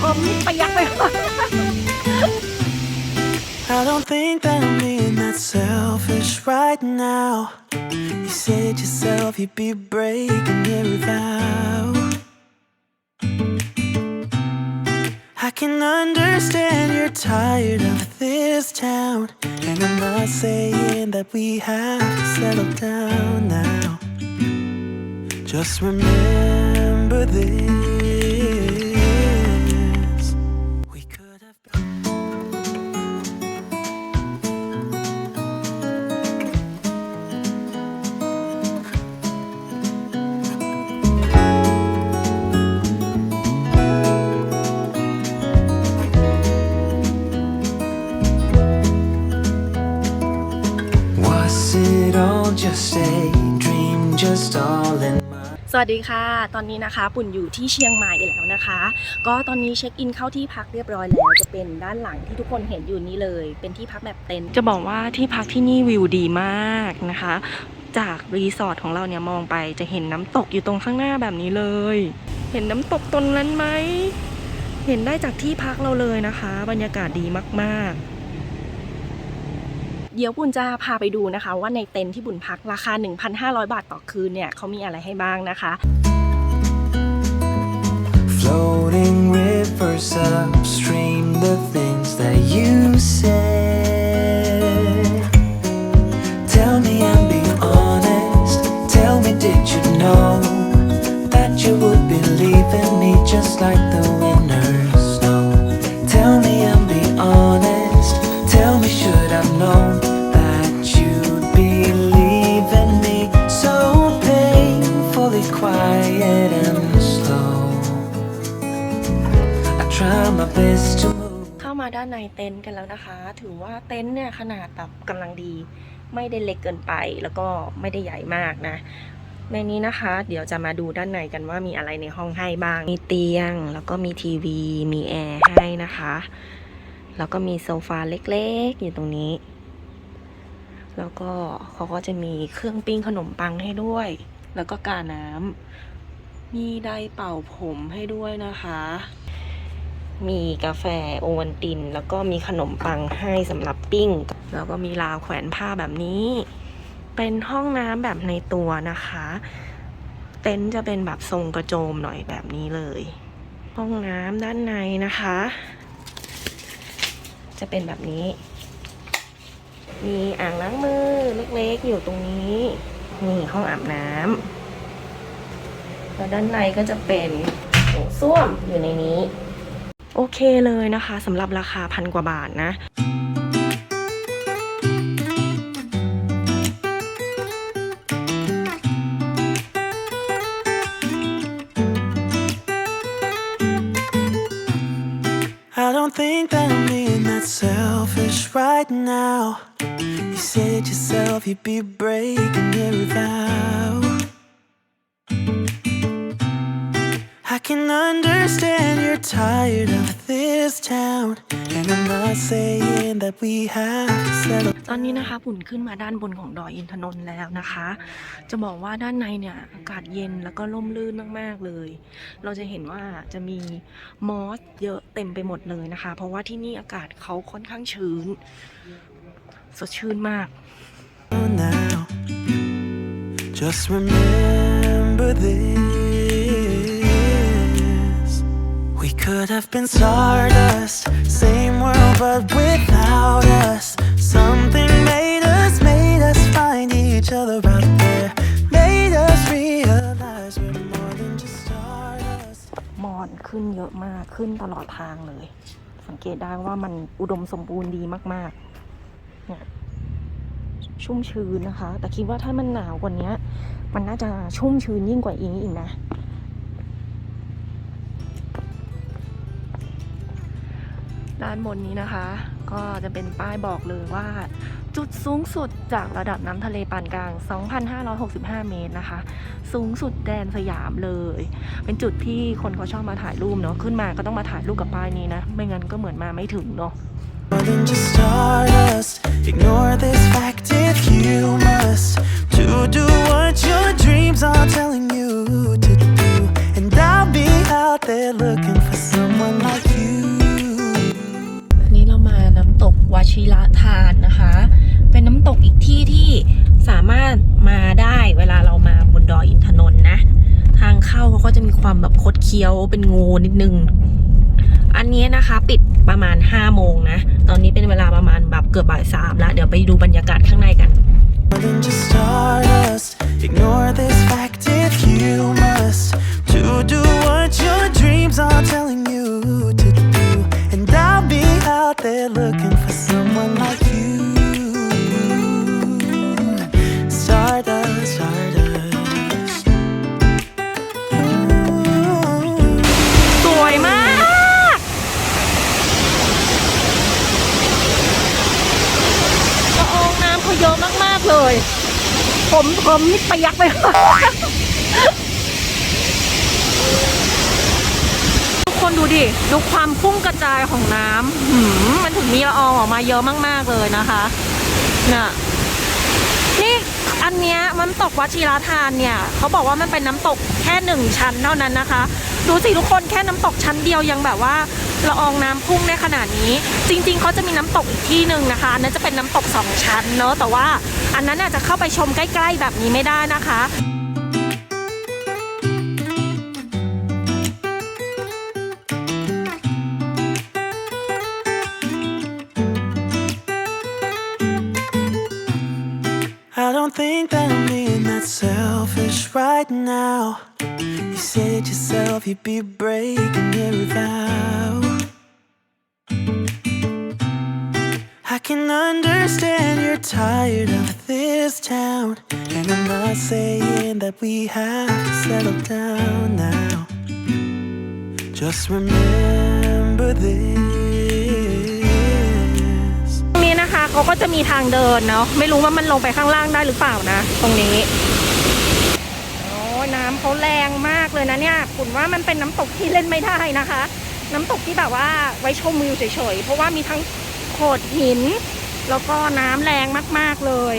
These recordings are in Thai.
ผมนี่ไปยักไปหมด I don't think that I'm being that selfish right now. You said yourself you'd be breaking every vow. I can understand you're tired of this town. And I'm not saying that we have to settle down now. Just remember this. วัสดีค่ะ ตอนนี้นะคะ ปุ่นอยู่ที่เชียงใหม่แล้วนะคะ ก็ตอนนี้เช็คอินเข้าที่พักเรียบร้อยแล้ว จะเป็นด้านหลังที่ทุกคนเห็นอยู่นี้เลย เป็นที่พักแบบเต็นท์ จะบอกว่าที่พักที่นี่วิวดีมากนะคะ จากรีสอร์ทของเราเนี่ยมองไปจะเห็นน้ำตกอยู่ตรงข้างหน้าแบบนี้เลย เห็นน้ำตกตรงนั้นไหม เห็นได้จากที่พักเราเลยนะคะ บรรยากาศดีมากๆ เดี๋ยวบุญจะพาไปดูนะคะว่าในเต็นท์ที่บุญพักราคา 1,500 บาทต่อคืนเนี่ยเขามีอะไรให้บ้างนะคะ Floating rivers upstream, the things that you say ได้เล็กเกินไป แล้วก็ไม่ได้ใหญ่มากนะ ในนี้นะคะ เดี๋ยวจะมาดูด้านในกันว่ามีอะไรในห้องให้บ้าง มีเตียง แล้วก็มีทีวี มีแอร์ให้นะคะ แล้วก็มีโซฟาเล็กๆ อยู่ตรงนี้ แล้วก็เขาก็จะมีเครื่องปิ้งขนมปังให้ด้วย แล้วก็กาน้ำมีไดเป่าผมให้ด้วยนะคะ มีกาแฟโอวัลติน แล้วก็มีขนมปังให้สำหรับปิ้ง แล้วก็มีราวแขวนผ้าแบบนี้ เป็นห้องน้ำแบบในตัวนะคะ เต็นท์จะเป็นแบบทรงกระโจมหน่อยแบบนี้เลย ห้องน้ำด้านในนะคะ จะเป็นแบบนี้ มีอ่างล้างมือเล็กๆอยู่ตรงนี้นี่ห้องอาบน้ำแล้วด้านในก็จะเป็นโถส้วมอยู่ในนี้ โอเคเลยนะคะสำหรับราคาพันกว่าบาทนะ I don't think that I'm being that selfish right now. You said yourself you'd be breaking every vow. I can understand you're tired of this town. And I'm not saying that we have to settle ตอนนี้นะคะปุ่นขึ้นมาด้านบนของดอยอินทนนท์แล้วนะคะ จะบอกว่าด้านในเนี่ยอากาศเย็นแล้วก็ร่มรื่นมากๆเลย เราจะเห็นว่าจะมีมอสเยอะเต็มไปหมดเลยนะคะ เพราะว่าที่นี่อากาศเขาค่อนข้างชื้น สดชื่นมาก now. Just remember been stardust, same world but without us. Something made us, made us find each other out there. Made us realize we're more than just stardust. มอนขึ้นเยอะมากขึ้นตลอดทางเลย สังเกตได้ว่ามันอุดมสมบูรณ์ดีมากๆเนี่ยชุ่มชื้นนะคะ แต่คิดว่าถ้ามันหนาวกว่านี้มันน่าจะชุ่มชื้นยิ่งกว่าอีนี้อีกนะ ด้านบนนี้นะคะ ก็จะเป็นป้ายบอกเลยว่า จุดสูงสุดจากระดับน้ำทะเลปานกลาง 2,565 เมตรนะคะ สูงสุดแดนสยามเลย เป็นจุดที่คนเขาชอบมาถ่ายรูปเนาะขึ้นมาก็ต้องมาถ่ายรูปกับป้ายนี้นะ ไม่งั้นก็เหมือนมาไม่ถึงเนาะ More than just stardust. Ignore this fact if you must. To do what your dreams are telling you to do. And I'll be out there looking for some วชิระทานนะคะ เป็นน้ำตกอีกที่ที่สามารถมาได้เวลาเรามาบนดอยอินทนนท์นะ ทางเข้าเขาก็จะมีความแบบคดเคี้ยวเป็นงูนิดนึง อันนี้นะคะปิดประมาณ5โมงนะ ตอนนี้เป็นเวลาประมาณแบบเกือบบ่ายสามแล้ว เดี๋ยวไปดูบรรยากาศข้างในกัน ผมผมนี่ไปยักไปทุกคนดูดิ ดูความพุ่งกระจายของน้ำหืมมันถึงมีละอองออกมาเยอะมาก ๆ เลยนะคะน่ะนี่อันเนี้ยมันตกวัชิราทานเนี่ย เขาบอกว่ามันเป็นน้ำตกแค่หนึ่งชั้นเท่านั้นนะคะ ดูสิทุกคนแค่น้ำตกชั้นเดียวยังแบบว่าละอองน้ำพุ่งได้ขนาดนี้ จริง ๆเขาจะมีน้ำตกอีกที่หนึ่งนะคะนนั้นจะเป็นน้ำตกสองชั้นเนอะแต่ว่าอันนั้นอาจจะเข้าไปชมใกล้ ๆ แบบนี้ไม่ได้นะคะ I don't think that I'm being that selfish right now. You said yourself you'd be breaking every vow. I can understand you're tired of this town. And I'm not saying that we have to settle down now. Just remember this. ตรงนี้นะคะเขาก็จะมีทางเดินเนาะไม่รู้ว่ามันลงไปข้างล่างได้หรือเปล่านะ ตรงนี้ เขาแรงมากเลยนะเนี่ยคุณว่ามันเป็นน้ำตกที่เล่นไม่ได้นะคะ น้ำตกที่แบบว่าไว้ชมวิวเฉยๆ เพราะว่ามีทั้งโขดหิน แล้วก็น้ำแรงมากๆเลย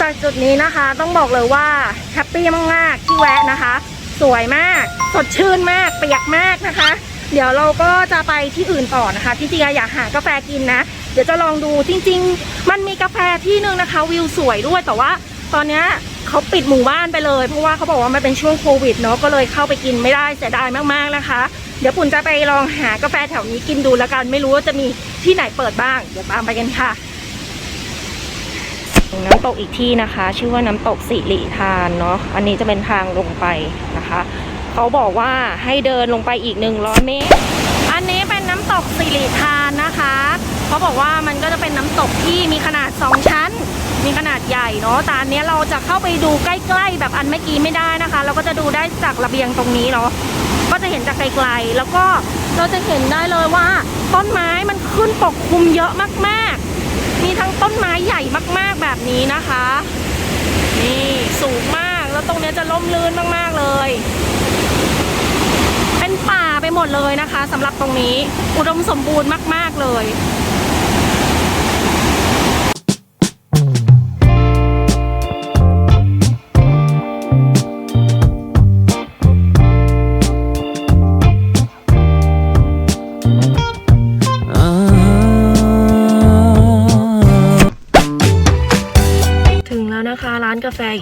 จากจุดนี้นะคะต้องบอกเลยว่าแฮปปี้มากๆที่แวะนะคะ สวยมาก สดชื่นมากเปียกมากนะคะ เดี๋ยวเราก็จะไปที่อื่นต่อนะคะที่จริงอยากหากาแฟกินนะ เดี๋ยวจะลองดูจริง ๆ มันมีกาแฟที่หนึงนะคะ วิวสวยด้วยแต่ว่า ตอนเนี้ยเขาปิดหมู่บ้านไปเลย เพราะว่าเขาบอกว่ามันเป็นช่วงโควิดเนาะก็เลยเข้าไปกินไม่ได้เสียดายมากๆนะคะ เดี๋ยวปุ่นจะไปลองหากาแฟแถวนี้กินดูแล้วกัน ไม่รู้ว่าจะมีที่ไหนเปิดบ้างเดี๋ยวตามไปกันค่ะ น้ำตกอีกที่นะคะ ชื่อว่าน้ำตกสิริทานเนาะอันนี้จะเป็นทางลงไปนะคะเขาบอกว่าให้เดินลงไปอีก 100 เมตร อันนี้เป็นน้ำตกสิริทานนะคะ เขาบอกว่ามันก็จะเป็นน้ำตกที่มีขนาด 2 ชั้น มีขนาดใหญ่เนาะแต่อันนี้เราจะเข้าไปดูใกล้ๆ แบบอันเมื่อกี้ไม่ได้นะคะ เราก็จะดูได้จากระเบียงตรงนี้เนาะก็จะเห็นจากไกลๆ แล้วก็เราจะเห็นได้เลยว่า ต้นไม้มันขึ้นปกคลุมเยอะมากๆ มีทั้งต้นไม้ใหญ่มากๆแบบนี้นะคะ นี่สูงมากแล้วตรงนี้จะล่มลื่นมากๆเลย เป็นป่าไปหมดเลยนะคะสำหรับตรงนี้อุดมสมบูรณ์มาก ๆเลย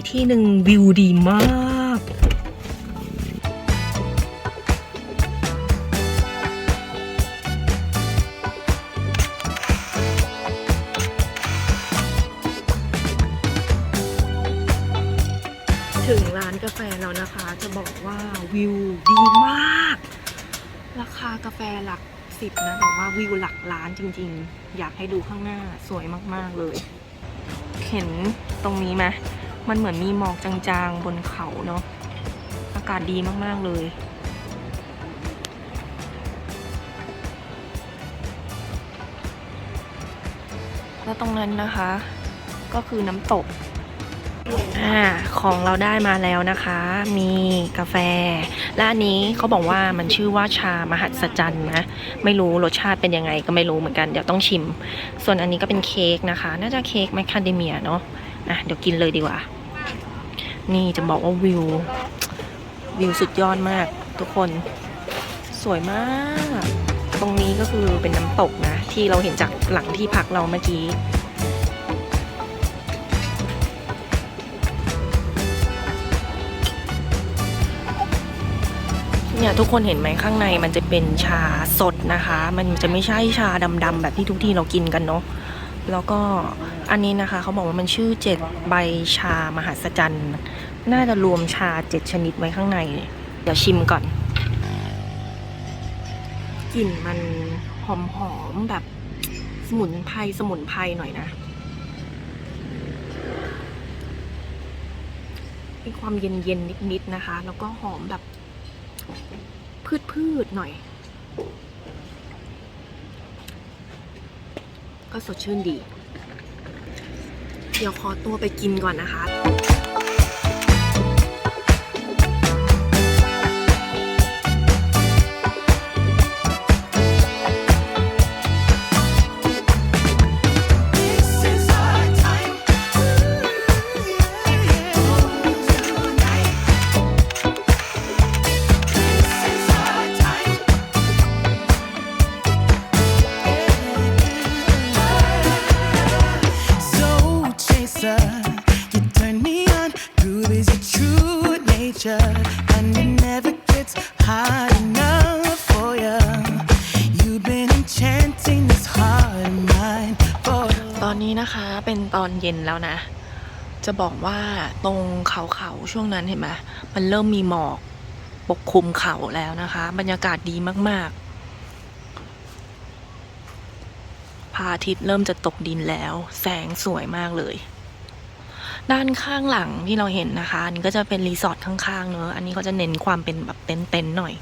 ที่หนึ่งวิวดีมากถึงร้านกาแฟแล้วนะคะ จะบอกว่าวิวดีมาก ราคากาแฟหลักสิบนะแต่ว่าวิวหลักล้านจริง ๆ อยากให้ดูข้างหน้าสวยมาก ๆ เลย เห็นตรงนี้ไหม มันเหมือนมีหมอกจางๆบนเขาเนาะ อากาศดีมากๆเลย แล้วตรงนั้นนะคะ ก็คือน้ำตกอ่าของเราได้มาแล้วนะคะ มีกาแฟ และอันนี้เขาบอกว่ามันชื่อว่าชามหัศจรรย์นะ ไม่รู้รสชาติเป็นยังไงก็ไม่รู้เหมือนกัน เดี๋ยวต้องชิม ส่วนอันนี้ก็เป็นเค้กนะคะ น่าจะเค้กแมคคาเดเมียเนาะ อะเดี๋ยวกินเลยดีกว่า นี่จะบอกว่าวิว วิวสุดยอดมากทุกคนสวยมาก ตรงนี้ก็คือเป็นน้ำตกนะ ที่เราเห็นจากหลังที่พักเราเมื่อกี้ เนี่ยทุกคนเห็นไหมข้างในมันจะเป็นชาสดนะคะ มันจะไม่ใช่ชาดำๆแบบที่ทุกที่เรากินกันเนาะ แล้วก็อันนี้นะคะเขาบอกว่ามันชื่อเจ็ดใบชามหัศจรรย์น่าจะรวมชาเจ็ดชนิดไว้ข้างใน เดี๋ยวชิมก่อน กลิ่นมันหอมๆแบบ สมุนไพรสมุนไพรหน่อยนะ มีความเย็นๆนิดๆนะคะ แล้วก็หอมแบบ พืชๆหน่อย ก็สดชื่นดี เดี๋ยวขอตัวไปกินก่อนนะคะ เย็นแล้วนะ จะบอกว่าตรงเขาเขาๆช่วงนั้นเห็นไหมมันเริ่มมีหมอกปกคลุมเขาแล้วนะคะ บรรยากาศดีมากๆพระอาทิตย์เริ่มจะตกดินแล้ว แสงสวยมากเลย ด้านข้างหลังที่เราเห็นนะคะ อันนี้ก็จะเป็นรีสอร์ทข้างๆเนอะอันนี้ก็จะเน้นความเป็นแบบเต็นท์ๆหน่อย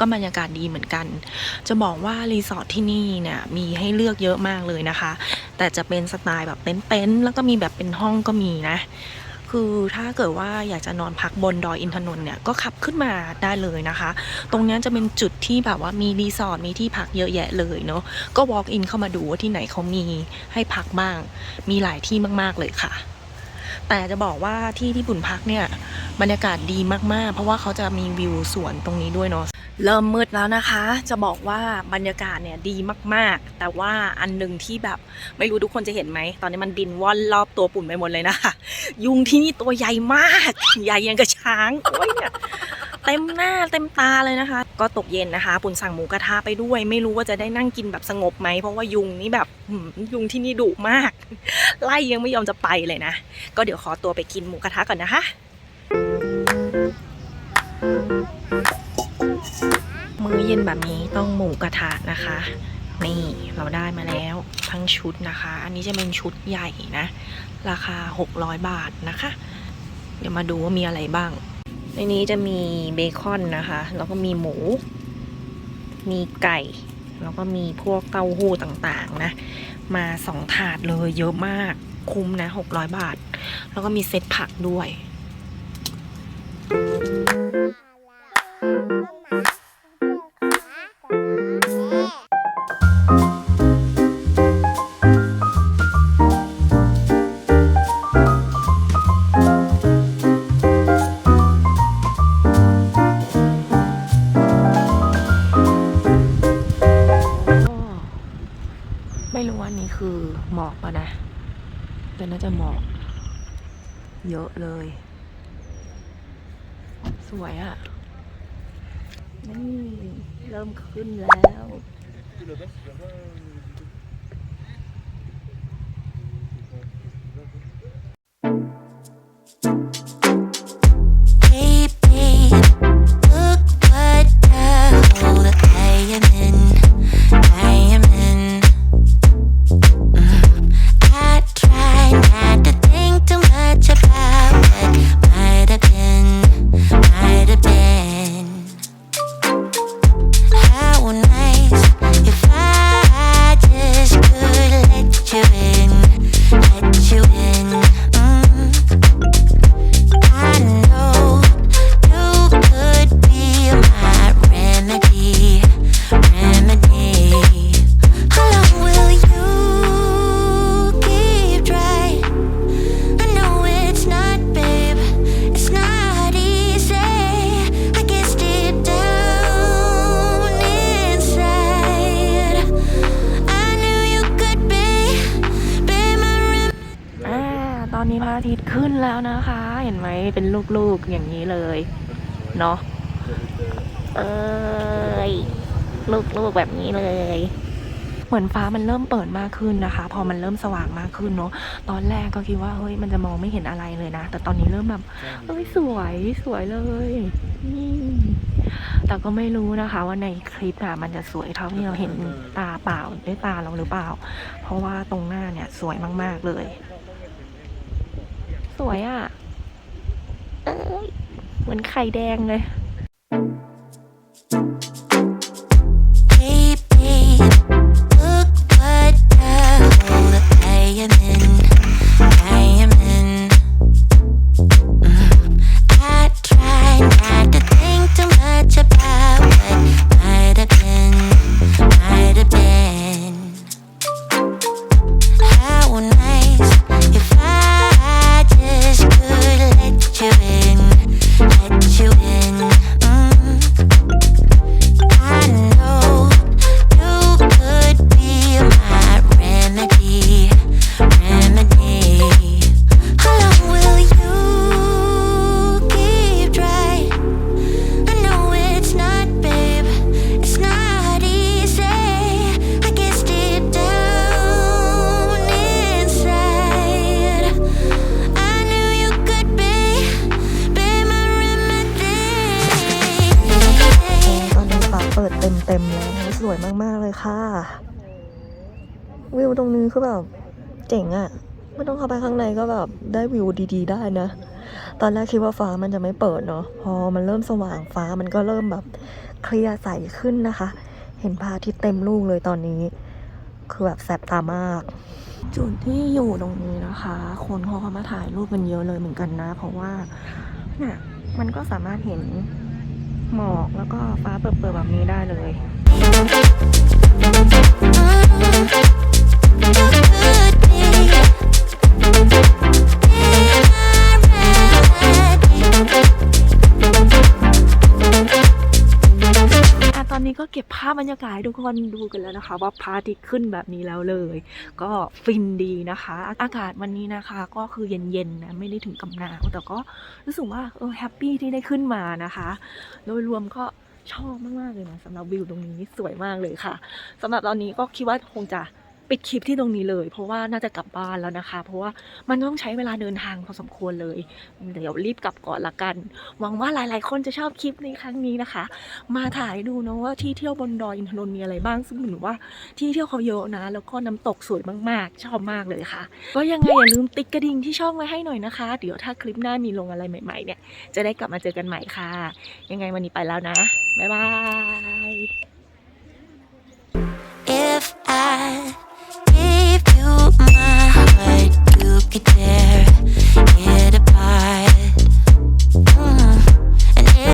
ก็บรรยากาศดีเหมือนกัน จะบอกว่ารีสอร์ทที่นี่เนี่ยมีให้เลือกเยอะมากเลยนะคะ แต่จะเป็นสไตล์แบบเต็นท์ๆแล้วก็มีแบบเป็นห้องก็มีนะ คือถ้าเกิดว่าอยากจะนอนพักบนดอยอินทนนท์เนี่ยก็ขับขึ้นมาได้เลยนะคะ ตรงนี้จะเป็นจุดที่แบบว่ามีรีสอร์ทมีที่พักเยอะแยะเลยเนาะก็ walk in เข้ามาดูว่าที่ไหนเขามีให้พักบ้าง มีหลายที่มากๆเลยค่ะ แต่จะบอกว่าที่ที่บุญพักเนี่ยบรรยากาศดีมากๆ เพราะว่าเขาจะมีวิวสวนตรงนี้ด้วยเนาะเริ่มมืดแล้วนะคะ จะบอกว่าบรรยากาศเนี่ยดีมากๆ แต่ว่าอันหนึ่งที่แบบไม่รู้ทุกคนจะเห็นไหม ตอนนี้มันบินว่อนรอบตัวปุ่นไปหมดเลยนะคะ ยุงที่นี่ตัวใหญ่มาก ใหญ่ยังกับช้างโอ้ยเนี่ยเต็มหน้าเต็มตาเลยนะคะ ก็ตกเย็นนะคะปุ่นสั่งหมูกระทะไปด้วย ไม่รู้ว่าจะได้นั่งกินแบบสงบไหมเพราะว่ายุงนี่แบบยุงที่นี่ดุมาก ไล่ยังไม่ยอมจะไปเลยนะ ก็เดี๋ยวขอตัวไปกินหมูกระทะก่อนนะคะ มื้อเย็นแบบนี้ต้องหมูกระทะนะคะนี่เราได้มาแล้วทั้งชุดนะคะ อันนี้จะเป็นชุดใหญ่นะ ราคา 600 บาทนะคะ เดี๋ยวมาดูว่ามีอะไรบ้าง ในนี้จะมีเบคอนนะคะ แล้วก็มีหมู มีไก่ แล้วก็มีพวกเต้าหู้ต่างๆนะ มาสองถาดเลยเยอะมากคุ้มนะ600บาท แล้วก็มีเซตผักด้วย ไม่รู้ว่านี่คือหมอกปะนะ แต่น่าจะหมอก เยอะเลย สวยอะ่ะ นี่ เริ่มขึ้นแล้ว นแล้วนะคะ เห็นไหมเป็นลูกๆอย่างนี้เลยเนาะเอ้ยลูกๆแบบนี้เลยเหมือนฟ้ามันเริ่มเปิดมากขึ้นนะคะ พอมันเริ่มสว่างมากขึ้นเนาะตอนแรกก็คิดว่าเฮ้ยมันจะมองไม่เห็นอะไรเลยนะ แต่ตอนนี้เริ่มแบบเอ้ยสวยสวยเลยนี่แต่ก็ไม่รู้นะคะ ว่าในคลิปอะมันจะสวยเท่าที่เราเห็นตาเปล่าด้วยตาเราหรือเปล่า เพราะว่าตรงหน้าเนี่ยสวยมาก ๆเลย วยอะ่ะเอ้ยเหมือนไข่แดงเลย วสวยมาก ๆ เลยค่ะ วิวตรงนี้คือแบบ เจ๋งอะ่ะ ไม่ต้องเข้าไปข้างในก็แบบ ได้วิวดีๆ ได้นะ ตอนแรกคิดว่าฟ้ามันจะไม่เปิดเนาะ พอมันเริ่มสว่างฟ้ามันก็เริ่มแบบเคลียร์ใสขึ้นนะคะ เห็นพระอาทิตย์เต็มลูกเลยตอนนี้ คือแบบแสบตามาก จุดที่อยู่ตรงนี้นะคะ คนเขาก็มาถ่ายรูปกันเยอะเลยเหมือนกันนะ เพราะว่าเนี่ยมันก็สามารถเห็น หมอกแล้วก็ฟ้าเปิดๆแบบนี้ได้เลยาพบรรยากาศทุกคนดูกันแล้วนะคะ ว่าพระอาทิตย์ขึ้นแบบนี้แล้วเลย ก็ฟินดีนะคะ อากาศวันนี้นะคะ ก็คือเย็นๆนะไม่ได้ถึงกับหนาวแต่ก็รู้สึกว่าเออแฮปปี้ที่ได้ขึ้นมานะคะ โดยรวมก็ชอบมากๆเลยนะสำหรับวิวตรงนี้สวยมากเลยค่ะสำหรับตอนนี้ก็คิดว่าคงจะ ปิดคลิปที่ตรงนี้เลย เพราะว่าน่าจะกลับบ้านแล้วนะคะ เพราะว่ามันต้องใช้เวลาเดินทางพอสมควรเลย เดี๋ยวรีบกลับก่อนละกัน หวังว่าหลาย ๆ คนจะชอบคลิปในครั้งนี้นะคะ มาถ่ายดูนะว่าที่เที่ยวบนดอยอินทนนท์มีอะไรบ้าง ซึ่งหนูว่าที่เที่ยวเขาเยอะนะ แล้วก็น้ำตกสวยมาก ๆ ชอบมากเลยค่ะ ก็ยังไงอย่าลืมติ๊กกระดิ่งที่ช่องไว้ให้หน่อยนะคะ เดี๋ยวถ้าคลิปหน้ามีลงอะไรใหม่ ๆ เนี่ย จะได้กลับมาเจอกันใหม่ค่ะ ยังไงวันนี้ไปแล้วนะ บ๊ายบาย could tear it apart.